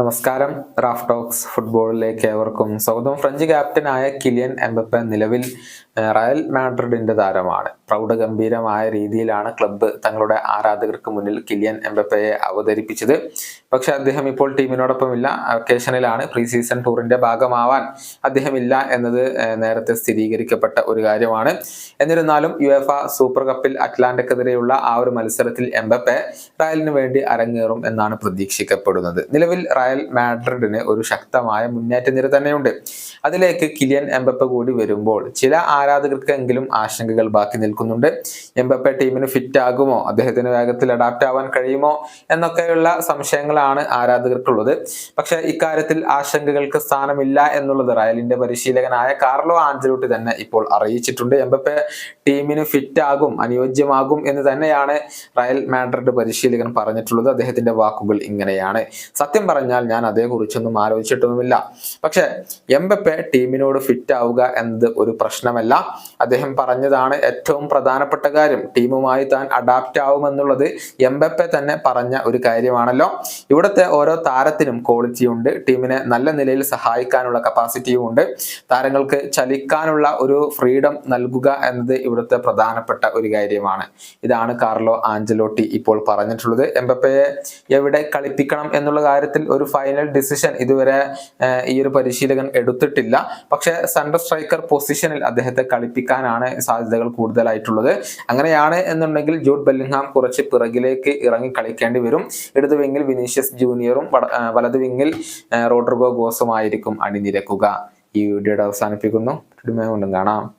നമസ്കാരം. Raf talks ഫുട്ബോളിലേക്ക് ഏവർക്കും സ്വാഗതം. ഫ്രഞ്ച് ക്യാപ്റ്റനായ കിലിയൻ എംബപ്പെ നിലവിൽ റയൽ മാഡ്രിഡിന്റെ താരമാണ്. പ്രൗഢഗംഭീരമായ രീതിയിലാണ് ക്ലബ്ബ് തങ്ങളുടെ ആരാധകർക്ക് മുന്നിൽ കിലിയൻ എംബപ്പയെ അവതരിപ്പിച്ചത്. പക്ഷെ അദ്ദേഹം ഇപ്പോൾ ടീമിനോടൊപ്പം ഇല്ല വെക്കേഷനിലാണ് പ്രീ സീസൺ ടൂറിന്റെ ഭാഗമാവാൻ അദ്ദേഹം ഇല്ല എന്നത് നേരത്തെ സ്ഥിരീകരിക്കപ്പെട്ട ഒരു കാര്യമാണ്. എന്നിരുന്നാലും യു എഫ സൂപ്പർ കപ്പിൽ അറ്റ്ലാന്റക്കെതിരെയുള്ള ആ ഒരു മത്സരത്തിൽ എംബപ്പെ റയലിന് വേണ്ടി അരങ്ങേറും എന്നാണ് പ്രതീക്ഷിക്കപ്പെടുന്നത്. നിലവിൽ റയൽ മാഡ്രിഡിന് ഒരു ശക്തമായ മുന്നേറ്റ നിര തന്നെയുണ്ട്. അതിലേക്ക് കിലിയൻ എംബപ്പ കൂടി വരുമ്പോൾ ചില ആരാധകർക്കെങ്കിലും ആശങ്കകൾ ബാക്കി നിൽക്കുന്നുണ്ട്. എംബപ്പ ടീമിന് ഫിറ്റ് ആകുമോ അദ്ദേഹത്തിന് വേഗത്തിൽ അഡാപ്റ്റ് ആവാൻ കഴിയുമോ? എന്നൊക്കെയുള്ള സംശയങ്ങളാണ് ആരാധകർക്കുള്ളത്. പക്ഷെ ഇക്കാര്യത്തിൽ ആശങ്കകൾക്ക് സ്ഥാനമില്ല എന്നുള്ളത് റയലിന്റെ പരിശീലകനായ കാർലോ ആഞ്ചലോട്ടി തന്നെ ഇപ്പോൾ അറിയിച്ചിട്ടുണ്ട്. എംബപ്പെ ടീമിന് ഫിറ്റ് ആകും അനുയോജ്യമാകും എന്ന് തന്നെയാണ് റയൽ മാഡ്രിഡ് പരിശീലകൻ പറഞ്ഞിട്ടുള്ളത്. അദ്ദേഹത്തിന്റെ വാക്കുകൾ ഇങ്ങനെയാണ്. സത്യം പറഞ്ഞാൽ ഞാൻ അതേക്കുറിച്ചൊന്നും ആലോചിച്ചിട്ടൊന്നുമില്ല. പക്ഷെ എംബപ്പെ ടീമിനോട് ഫിറ്റ് ആവുക എന്നത് ഒരു പ്രശ്നമല്ല. അദ്ദേഹം പറഞ്ഞതാണ് ഏറ്റവും പ്രധാനപ്പെട്ട കാര്യം. ടീമുമായി താൻ അഡാപ്റ്റ് ആവുമെന്നുള്ളത് എംബപ്പെ തന്നെ പറഞ്ഞ ഒരു കാര്യമാണല്ലോ. ഇവിടുത്തെ ഓരോ താരത്തിനും ക്വാളിറ്റി ഉണ്ട്. ടീമിനെ നല്ല നിലയിൽ സഹായിക്കാനുള്ള കപ്പാസിറ്റിയും ഉണ്ട്. താരങ്ങൾക്ക് ചലിക്കാനുള്ള ഒരു ഫ്രീഡം നൽകുക എന്നത് ഇവിടുത്തെ പ്രധാനപ്പെട്ട ഒരു കാര്യമാണ്. ഇതാണ് കാർലോ ആഞ്ചലോട്ടി ഇപ്പോൾ പറഞ്ഞിട്ടുള്ളത്. എംബപ്പയെ എവിടെ കളിപ്പിക്കണം എന്നുള്ള കാര്യത്തിൽ ഒരു ഫൈനൽ ഡിസിഷൻ ഇതുവരെ ഈ ഒരു പരിശീലകൻ എടുത്തിട്ടില്ല. പക്ഷെ സെൻട്രൽ സ്ട്രൈക്കർ പൊസിഷനിൽ അദ്ദേഹത്തെ കളിപ്പിക്കാനാണ് സാധ്യതകൾ കൂടുതലായിട്ടുള്ളത്. അങ്ങനെയാണ് എന്നുണ്ടെങ്കിൽ ജൂഡ് ബെല്ലിംഗ്ഹാം കുറച്ച് പിറകിലേക്ക് ഇറങ്ങി കളിക്കേണ്ടി വരും. ഇടത് വിങ്ങിൽ വിനീഷ്യസ് ജൂനിയറും വലത് വിങ്ങിൽ റോഡ്രിഗോ ഗോസുമായിരിക്കും അണിനിരക്കുക. ഈ വീഡിയോയുടെ അവസാനിപ്പിക്കുന്നു. വീണ്ടും കാണാം.